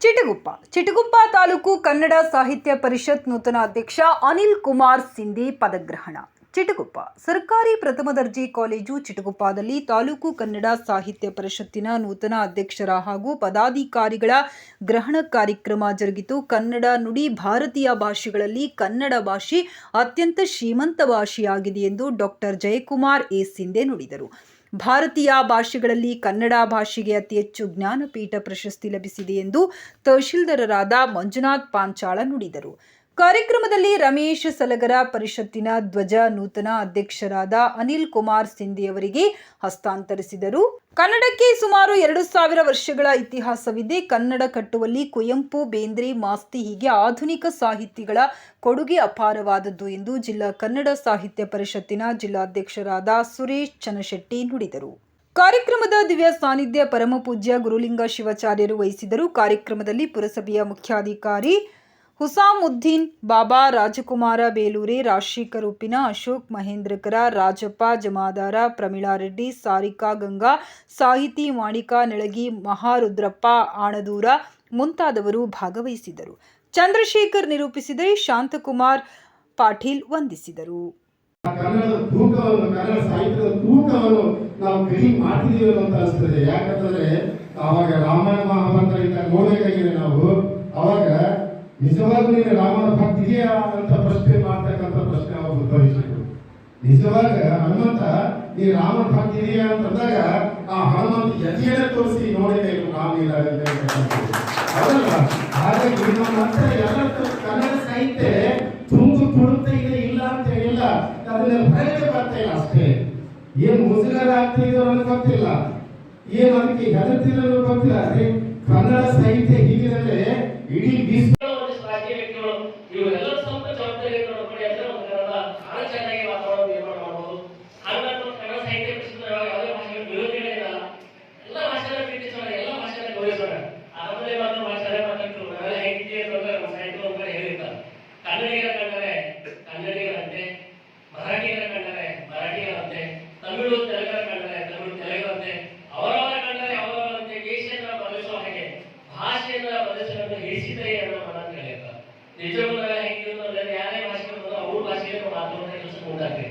ಚಿಟಗುಪ್ಪ ಚಿಟಗುಪ್ಪ ತಾಲೂಕು ಕನ್ನಡ ಸಾಹಿತ್ಯ ಪರಿಷತ್ ನೂತನ ಅಧ್ಯಕ್ಷ ಅನಿಲ್ ಕುಮಾರ್ ಸಿಂಧಿ ಪದಗ್ರಹಣ ಚಿಟಗುಪ್ಪ. ಸರ್ಕಾರಿ ಪ್ರಥಮ ದರ್ಜೆ ಕಾಲೇಜು ಚಿಟಗುಪ್ಪದಲ್ಲಿ ತಾಲೂಕು ಕನ್ನಡ ಸಾಹಿತ್ಯ ಪರಿಷತ್ತಿನ ನೂತನ ಅಧ್ಯಕ್ಷರ ಹಾಗೂ ಪದಾಧಿಕಾರಿಗಳ ಗ್ರಹಣ ಕಾರ್ಯಕ್ರಮ ಜರುಗಿತು. ಕನ್ನಡ ನುಡಿ ಭಾರತೀಯ ಭಾಷೆಗಳಲ್ಲಿ ಕನ್ನಡ ಭಾಷೆ ಅತ್ಯಂತ ಶ್ರೀಮಂತ ಭಾಷೆಯಾಗಿದೆ ಎಂದು ಡಾಕ್ಟರ್ ಜಯಕುಮಾರ್ ಎ. ಸಿಂಧೆ ನುಡಿದರು. ಭಾರತೀಯ ಭಾಷೆಗಳಲ್ಲಿ ಕನ್ನಡ ಭಾಷೆಗೆ ಅತಿ ಹೆಚ್ಚು ಜ್ಞಾನಪೀಠ ಪ್ರಶಸ್ತಿ ಲಭಿಸಿದೆ ಎಂದು ತಹಶೀಲ್ದಾರರಾದ ಮಂಜುನಾಥ್ ಪಾಂಚಾಳ ನುಡಿದರು. ಕಾರ್ಯಕ್ರಮದಲ್ಲಿ ರಮೇಶ್ ಸಲಗರ ಪರಿಷತ್ತಿನ ಧ್ವಜ ನೂತನ ಅಧ್ಯಕ್ಷರಾದ ಅನಿಲ್ ಕುಮಾರ್ ಸಿಂಧಿ ಅವರಿಗೆ ಹಸ್ತಾಂತರಿಸಿದರು. ಕನ್ನಡಕ್ಕೆ ಸುಮಾರು ಎರಡು ಸಾವಿರ ವರ್ಷಗಳ ಇತಿಹಾಸವಿದೆ. ಕನ್ನಡ ಕಟ್ಟುವಲ್ಲಿ ಕುವೆಂಪು, ಬೇಂದ್ರೆ, ಮಾಸ್ತಿ ಹೀಗೆ ಆಧುನಿಕ ಸಾಹಿತಿಗಳ ಕೊಡುಗೆ ಅಪಾರವಾದದ್ದು ಎಂದು ಜಿಲ್ಲಾ ಕನ್ನಡ ಸಾಹಿತ್ಯ ಪರಿಷತ್ತಿನ ಜಿಲ್ಲಾಧ್ಯಕ್ಷರಾದ ಸುರೇಶ್ ಚನಶೆಟ್ಟಿ ನುಡಿದರು. ಕಾರ್ಯಕ್ರಮದ ದಿವ್ಯ ಸಾನ್ನಿಧ್ಯ ಪರಮಪೂಜ್ಯ ಗುರುಲಿಂಗ ಶಿವಾಚಾರ್ಯರು ವಹಿಸಿದರು. ಕಾರ್ಯಕ್ರಮದಲ್ಲಿ ಪುರಸಭೆಯ ಮುಖ್ಯಾಧಿಕಾರಿ ಹುಸಾಮುದ್ದೀನ್, ಬಾಬಾ ರಾಜಕುಮಾರ ಬೇಲೂರಿ, ರಾಜಶೇಖರ್ ಉಪ್ಪಿನ, ಅಶೋಕ್ ಮಹೇಂದ್ರಕರ, ರಾಜಪ್ಪ ಜಮಾದಾರ, ಪ್ರಮೀಳಾ ರೆಡ್ಡಿ, ಸಾರಿಕಾ ಗಂಗಾ, ಸಾಹಿತಿ ಮಾಣಿಕ ನೆಳಗಿ, ಮಹಾರುದ್ರಪ್ಪ ಆಣದೂರ ಮುಂತಾದವರು ಭಾಗವಹಿಸಿದರು. ಚಂದ್ರಶೇಖರ್ ನಿರೂಪಿಸಿದರೆ ಶಾಂತಕುಮಾರ್ ಪಾಟೀಲ್ ವಂದಿಸಿದರು. ನಾವು ನಿಜವಾಗ್ಲೂ ನೀನು ರಾಮನ ಭಕ್ತಿದೆಯಾ ಅಂತ ಪ್ರಶ್ನೆ ಮಾಡ್ತಕ್ಕಂಥ ಪ್ರಶ್ನೆ ಅವರು ಉದ್ಭವಿಸಿದ್ರು ನಿಜವಾಗ ಹನುಮಂತ ನೀ ರಾಮನ ಭಕ್ತಿ ಅಂತಂದಾಗ ಆ ಹನುಮಂತ ಯತಿಯನ್ನ ತೋರಿಸಿ ನೋಡಬೇಕು ರಾಮ ಇದ್ದಾರೆ ಅಂತ ಹೇಳ್ತಕ್ಕಂಥದ್ದು. ಹೌದಲ್ವಾ? ಹಾಗಾಗಿ ನಮ್ಮ ಹತ್ರ ಎಲ್ಲ ಕನ್ನಡ ಸಾಹಿತ್ಯ ತುಂಬು ಕೊಡುತ್ತೆ ಇದೆ ಇಲ್ಲ ಅಂತ ಹೇಳಿಲ್ಲ. ಅದನ್ನ ಹೊರಗೆ ಬರ್ತಾ ಅಷ್ಟೇ. ಏನ್ ಮುಜುಗರ ಆಗ್ತಿದ್ರು ಅನ್ನೋ ಗೊತ್ತಿಲ್ಲ. ಏನ್ ಅದಕ್ಕೆ ಹೆದರ್ತಿರೋ ಗೊತ್ತಿಲ್ಲ. ಅದೇ ಕನ್ನಡ ಸಾಹಿತ್ಯ ಹೀಗಿರದೆ ಇಡೀ ಇವರೆಲ್ಲರೂ ಸ್ವಲ್ಪ ಜವಾಬ್ದಾರಿ ನೋಡಿ ಅಂದ್ರೆ ಒಂದು ಬಹಳ ಚೆನ್ನಾಗಿ ವಾತಾವರಣ ನಿರ್ಮಾಣ ಮಾಡಬಹುದು ಹಾಗಾಗಿ ಕನ್ನಡ ಸಾಹಿತ್ಯ ಪರಿಷತ್ತು ಯಾವುದೇ ಭಾಷೆಗಳ ವಿರೋಧಿಗಳಿರಲ್ಲ ಎಲ್ಲ ಭಾಷೆಗಳ ಪ್ರೀತಿಸೋಣ ಎಲ್ಲ ಭಾಷೆಗಳ ಗೌರವಿಸೋಣ ಆಮೇಲೆ ಮಾತ್ರ ಭಾಷೆ ಮಾತಾಡ್ತು ನಾವೆಲ್ಲ ಹೇಗಿದ್ದೀವಿ ಅಂತ ನಮ್ಮ ಸಾಹಿತ್ಯ ಒಬ್ಬರು ಹೇಳಿರ್ತಾರೆ ಕನ್ನಡಿಗರ ಕಂಡರೆ ಕನ್ನಡಿಗರಂತೆ ಮರಾಠಿಗರ ಕಂಡರೆ ಮರಾಠಿಗರಂತೆ ತಮಿಳು, ತೆಲುಗರ ಕಂಡರೆ ತಮಿಳು ತೆಲುಗರಂತೆ ಅವರವರ ಕಂಡರೆ ಅವರವರಂತೆ ದೇಶವನ್ನು ಬದಲಿಸುವ ಹಾಗೆ ಭಾಷೆಯನ್ನ ಬದಲಿಸಲು ಹಿಡಿಸಿದರೆ ಅನ್ನೋ ಮಾತನ್ನು ಹೇಳಿರ್ತಾರೆ ನಿಜವಾಗ್ಲೂ ನಾವೆಲ್ಲ ಹೆಂಗಿದ್ರು ಅಂದ್ರೆ ಯಾರೇ ಭಾಷೆ ಬಂದ್ರು ಅವ್ರ ಭಾಷೆಯಲ್ಲಿ ನಾವು ಮಾತಾಡೋ ಕೆಲಸ ಮುಂದಾಗ್ತೀವಿ